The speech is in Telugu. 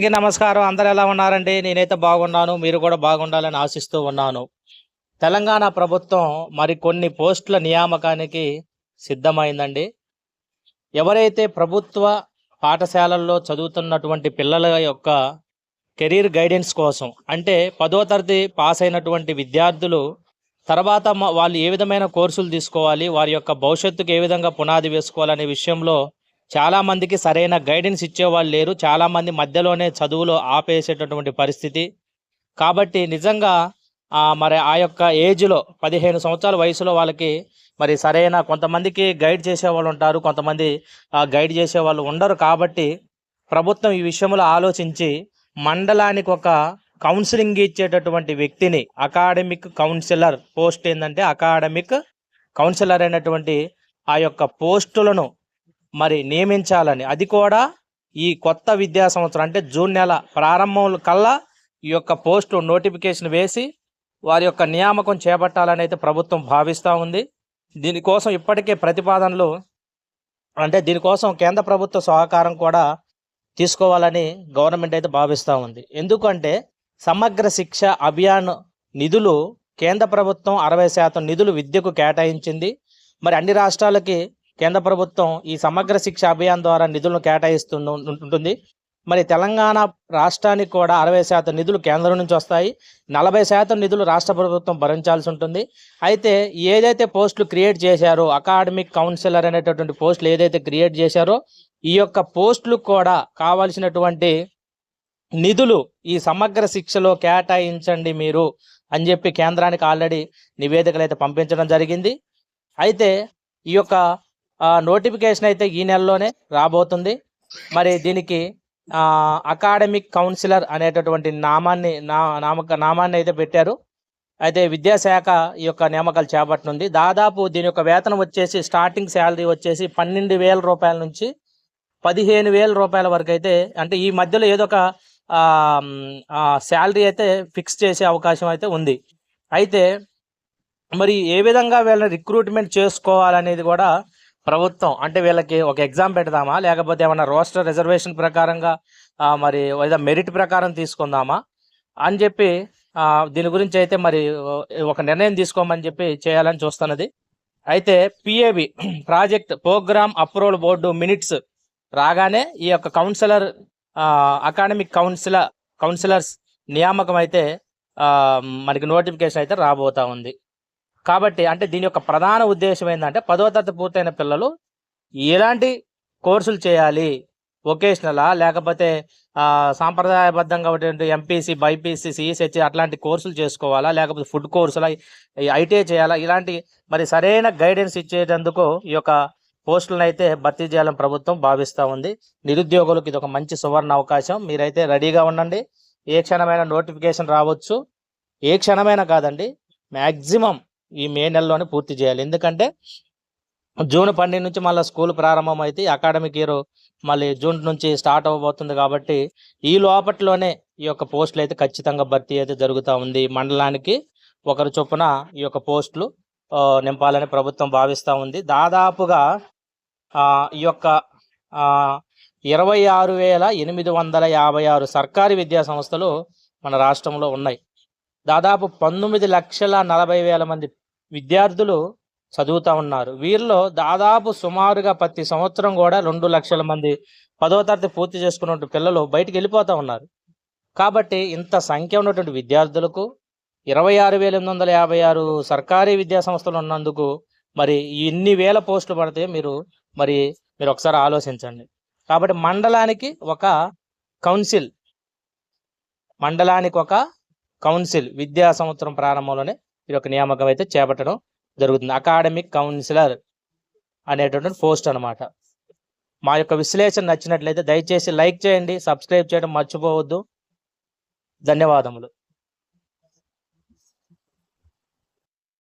అందరికీ నమస్కారం. అందరు ఎలా ఉన్నారండి? నేనైతే బాగున్నాను. మీరు కూడా బాగుండాలని ఆశిస్తూ ఉన్నాను. తెలంగాణ ప్రభుత్వం మరి కొన్ని పోస్టుల నియామకానికి సిద్ధమైందండి. ఎవరైతే ప్రభుత్వ పాఠశాలల్లో చదువుతున్నటువంటి పిల్లల యొక్క కెరీర్ గైడెన్స్ కోసం అంటే పదో తరగతి పాస్ అయినటువంటి విద్యార్థులు తర్వాత వాళ్ళు ఏ విధమైన కోర్సులు తీసుకోవాలి వారి యొక్క భవిష్యత్తుకు ఏ విధంగా పునాది వేసుకోవాలనే విషయంలో చాలామందికి సరైన గైడెన్స్ ఇచ్చేవాళ్ళు లేరు. చాలామంది మధ్యలోనే చదువులో ఆపేసేటటువంటి పరిస్థితి. కాబట్టి నిజంగా మరి ఆ యొక్క ఏజ్లో పదిహేను సంవత్సరాల వయసులో వాళ్ళకి మరి సరైన కొంతమందికి గైడ్ చేసేవాళ్ళు ఉంటారు. కొంతమంది గైడ్ చేసేవాళ్ళు ఉండరు. కాబట్టి ప్రభుత్వం ఈ విషయంలో ఆలోచించి మండలానికి ఒక కౌన్సిలింగ్ ఇచ్చేటటువంటి వ్యక్తిని అకాడమిక్ కౌన్సిలర్ పోస్ట్ ఏంటంటే అకాడమిక్ కౌన్సిలర్ అయినటువంటి ఆ యొక్క పోస్టులను మరి నియమించాలని. అది కూడా ఈ కొత్త విద్యా సంవత్సరం అంటే జూన్ నెల ప్రారంభం కల్లా ఈ యొక్క పోస్టు నోటిఫికేషన్ వేసి వారి యొక్క నియామకం చేపట్టాలని అయితే ప్రభుత్వం భావిస్తూ ఉంది. దీనికోసం ఇప్పటికే ప్రతిపాదనలు అంటే దీనికోసం కేంద్ర ప్రభుత్వ సహకారం కూడా తీసుకోవాలని గవర్నమెంట్ అయితే భావిస్తూ ఉంది. ఎందుకంటే సమగ్ర శిక్ష అభియాన్ నిధులు కేంద్ర ప్రభుత్వం అరవై శాతం నిధులు విద్యకు కేటాయించింది. మరి అన్ని రాష్ట్రాలకి కేంద్ర ప్రభుత్వం ఈ సమగ్ర శిక్ష అభియాన్ ద్వారా నిధులను కేటాయిస్తు ఉంటుంది. మరి తెలంగాణ రాష్ట్రానికి కూడా అరవై శాతం నిధులు కేంద్రం నుంచి వస్తాయి. నలభై శాతం నిధులు రాష్ట్ర ప్రభుత్వం భరించాల్సి ఉంటుంది. అయితే ఏదైతే పోస్టులు క్రియేట్ చేశారో అకాడమిక్ కౌన్సిలర్ అనేటటువంటి పోస్టులు ఏదైతే క్రియేట్ చేశారో ఈ యొక్క పోస్టులు కూడా కావాల్సినటువంటి నిధులు ఈ సమగ్ర శిక్షలో కేటాయించండి మీరు అని చెప్పి కేంద్రానికి ఆల్రెడీ నివేదికలు అయితే పంపించడం జరిగింది. అయితే ఈ యొక్క నోటిఫికేషన్ అయితే ఈ నెలలోనే రాబోతుంది. మరి దీనికి అకాడమిక్ కౌన్సిలర్ అనేటటువంటి నామాన్ని నా నామక నామాన్ని అయితే పెట్టారు. అయితే విద్యాశాఖ ఈ యొక్క నియామకాలు చేపట్టనుంది. దాదాపు దీని యొక్క వేతనం వచ్చేసి స్టార్టింగ్ శాలరీ వచ్చేసి పన్నెండు వేల రూపాయల నుంచి పదిహేను వేల రూపాయల వరకు అయితే అంటే ఈ మధ్యలో ఏదో ఒక శాలరీ అయితే ఫిక్స్ చేసే అవకాశం అయితే ఉంది. అయితే మరి ఏ విధంగా వీళ్ళని రిక్రూట్మెంట్ చేసుకోవాలనేది కూడా ప్రభుత్వం అంటే వీళ్ళకి ఒక ఎగ్జామ్ పెడదామా? లేకపోతే ఏమన్నా రోస్టర్ రిజర్వేషన్ ప్రకారంగా మరి ఏదో మెరిట్ ప్రకారం తీసుకుందామా? అని చెప్పి దీని గురించి అయితే మరి ఒక నిర్ణయం తీసుకోమని చెప్పి చేయాలని చూస్తున్నది. అయితే PAB project programme approval board minutes రాగానే ఈ యొక్క కౌన్సిలర్ అకాడమిక్ కౌన్సిలర్ కౌన్సిలర్స్ నియామకం అయితే మనకి నోటిఫికేషన్ అయితే రాబోతా ఉంది. కాబట్టి అంటే దీని యొక్క ప్రధాన ఉద్దేశం ఏంటంటే పదో తరగతి పూర్తయిన పిల్లలు ఎలాంటి కోర్సులు చేయాలి? వొకేషనలా? లేకపోతే సాంప్రదాయబద్ధంగా ఒకటి ఎంపీసీ బైపీసీ సిఎస్హెచ్ అట్లాంటి కోర్సులు చేసుకోవాలా? లేకపోతే ఫుడ్ కోర్సులా? ఐటీఐ చేయాలా? ఇలాంటి మరి సరైన గైడెన్స్ ఇచ్చేటందుకు ఈ యొక్క పోస్టులను అయితే భర్తీ చేయాలని ప్రభుత్వం భావిస్తూ ఉంది. నిరుద్యోగులకు ఇది ఒక మంచి సువర్ణ అవకాశం. మీరైతే రెడీగా ఉండండి. ఏ క్షణమైన నోటిఫికేషన్ రావచ్చు. ఏ క్షణమైనా కాదండి. మ్యాక్సిమం ఈ మే నెలలోనే పూర్తి చేయాలి. ఎందుకంటే జూన్ పన్నెండు నుంచి మళ్ళీ స్కూల్ ప్రారంభం అయితే అకాడమిక్ ఇయర్ మళ్ళీ జూన్ నుంచి స్టార్ట్ అవ్వబోతుంది కాబట్టి ఈ లోపట్లోనే ఈ యొక్క పోస్టులు అయితే ఖచ్చితంగా భర్తీ అయితే జరుగుతూ ఉంది. మండలానికి ఒకరు చొప్పున ఈ యొక్క పోస్టులు నింపాలని ప్రభుత్వం భావిస్తూ ఉంది. దాదాపుగా ఈ యొక్క ఇరవై ఆరు వేల ఎనిమిది వందల యాభై ఆరు సర్కారీ విద్యా సంస్థలు మన రాష్ట్రంలో ఉన్నాయి. దాదాపు పంతొమ్మిది లక్షల నలభై వేల మంది విద్యార్థులు చదువుతూ ఉన్నారు. వీరిలో దాదాపు సుమారుగా ప్రతి సంవత్సరం కూడా రెండు లక్షల మంది పదో తరగతి పూర్తి చేసుకున్న పిల్లలు బయటికి వెళ్ళిపోతూ ఉన్నారు. కాబట్టి ఇంత సంఖ్య ఉన్నటువంటి విద్యార్థులకు ఇరవై ఆరు వేల ఎనిమిది వందల యాభై ఆరు సర్కారీ విద్యా సంస్థలు ఉన్నందుకు మరి ఇన్ని వేల పోస్టులు పడితే మీరు మరి మీరు ఒకసారి ఆలోచించండి. కాబట్టి మండలానికి ఒక కౌన్సిల్ మండలానికి ఒక కౌన్సిల్ విద్యా సంవత్సరం ప్రారంభంలోనే ఈ యొక్క నియామకం అయితే చేపట్టడం జరుగుతుంది. అకాడమిక్ కౌన్సిలర్ అనేటటువంటి పోస్ట్ అన్నమాట. మా యొక్క విశ్లేషణ నచ్చినట్లయితే దయచేసి లైక్ చేయండి సబ్స్క్రైబ్ చేయడం మర్చిపోవద్దు. ధన్యవాదములు.